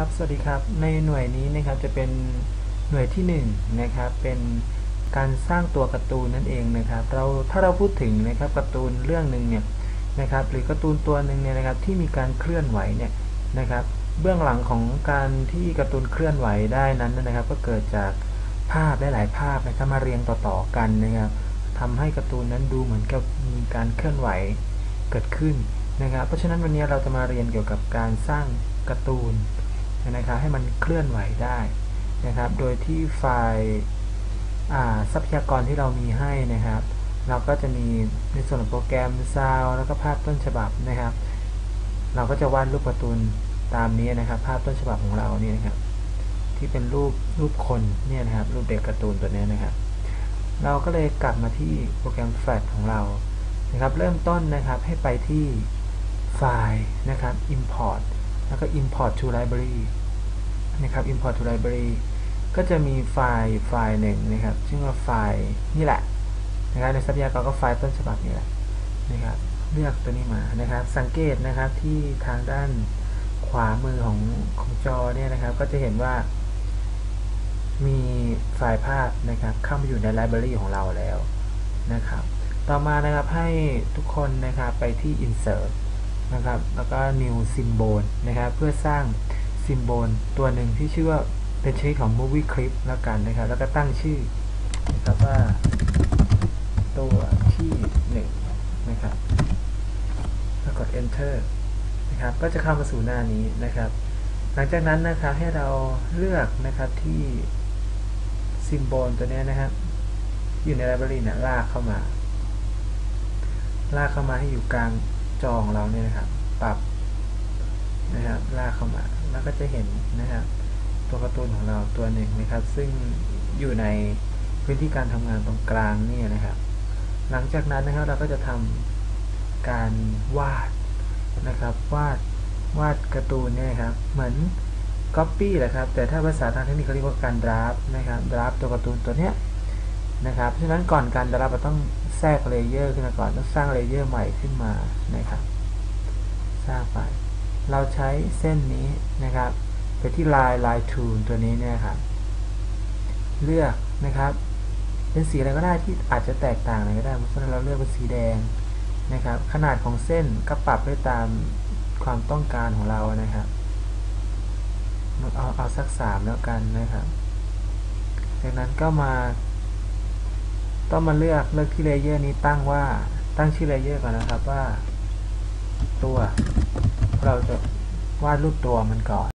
ครับสวัสดีครับ ในหน่วยนี้นะครับจะเป็นหน่วยที่1นงนะครับ เป็นการสร้างตัวการ์ตูนนั่นเองนะครับ เราถ้าเราพูดถึงนะครับการ์ตูนเรื่องหนึ่งเนี่ยนะครับ หรือการ์ตูนตัวหนึ่งเนี่ยนะครับที่มีการเคลื่อนไหวเนี่ยนะครับ เบื้องหลังของการที่การ์ตูนเคลื่อนไหวได้นั้นนะครับ ก็เกิดจากภาพหลายๆภาพนะครับมาเรียงต่อๆกันนะครับทำให้การ์ตูนนั้นดูเหมือนกับมีการเคลื่อนไหวเกิดขึ้นนะครับ เพราะฉะนั้นวันนี้เราจะมาเรียนเกี่ยวกับการสร้างการ์ตูน นะครับให้มันเคลื่อนไหวได้นะครับ โดยที่ไฟล์ทรัพยากรที่เรามีให้นะครับ เราก็จะมีในส่วนของโปรแกรมซาวแล้วก็ภาพต้นฉบับนะครับ เราก็จะวาดรูปการ์ตูนตามนี้นะครับ ภาพต้นฉบับของเราเนี่ยนะครับ ที่เป็นรูปรูปคนเนี่ยนะครับ รูปเด็กการ์ตูนตัวนี้นะครับ เราก็เลยกลับมาที่โปรแกรม Flash ของเรานะครับ เริ่มต้นนะครับให้ไปที่ไฟล์นะครับ import แล้วก็ import to library นะครับ import to library ก็จะมีไฟล์ไฟล์หนึ่งนะครับชื่อว่าไฟล์นี่แหละนะครับในทรัพยากรก็ไฟล์ต้นฉบับนี่แหละนะครับเลือกตัวนี้มานะครับ สังเกตนะครับที่ทางด้านขวามือของของจอเนี่ยนะครับ ก็จะเห็นว่า มีไฟล์ภาพนะครับ เข้ามาอยู่ในไลบรารีของเราแล้วนะครับ ต่อมานะครับให้ทุกคนนะครับไปที่ insert นะครับ แล้วก็ new symbol นะครับ เพื่อสร้าง symbol ตัวหนึ่งที่ชื่อว่าเป็นชนิดของ movie clip แล้วกันนะครับ แล้วก็ตั้งชื่อนะครับว่าตัวที่1นนะครับ แล้วกด enter นะครับ ก็จะเข้ามาสู่หน้านี้นะครับ หลังจากนั้นนะครับให้เราเลือกนะครับที่ symbol ตัวนี้นะครับ อยู่ใน library เนี่ยลากเข้ามา ลากเข้ามาให้อยู่กลาง จอของเราเนี่ยนะครับ ปรับนะครับลากเข้ามา แล้วก็จะเห็นนะครับ ตัวการ์ตูนของเราตัวหนึ่งนะครับ ซึ่งอยู่ในพื้นที่การทำงานตรงกลางนี่นะครับ หลังจากนั้นนะครับเราก็จะทำการวาดนะครับ วาดวาดการ์ตูนเนี่ยครับ เหมือน Copy แหละครับ แต่ถ้าภาษาทางเทคนิคเขาเรียกว่าการดราฟนะครับดราฟตัวการ์ตูนตัวเนี้ยนะครับ เพราะฉะนั้นก่อนการดราฟเราต้อง แทรกเลเยอร์ขึ้นมาก่อนต้องสร้างเลเยอร์ใหม่ขึ้นมานะครับ สร้างไป เราใช้เส้นนี้นะครับ ไปที่ลายลายทูนตัวนี้เนี่ยครับ เลือกนะครับ เป็นสีอะไรก็ได้ที่อาจจะแตกต่างอะไรก็ได้เพราะฉะนั้นเราเลือกเป็นสีแดงนะครับ ขนาดของเส้นก็ปรับได้ตามความต้องการของเรานะครับเอาเอาสักสามแล้วกันนะครับ จากนั้นก็มา ต้องมาเลือกเลือกที่เลเยอร์นี้ตั้งว่าตั้งชื่อเลเยอร์ก่อนนะครับว่า ตัว เราจะวาดรูปตัวมันก่อน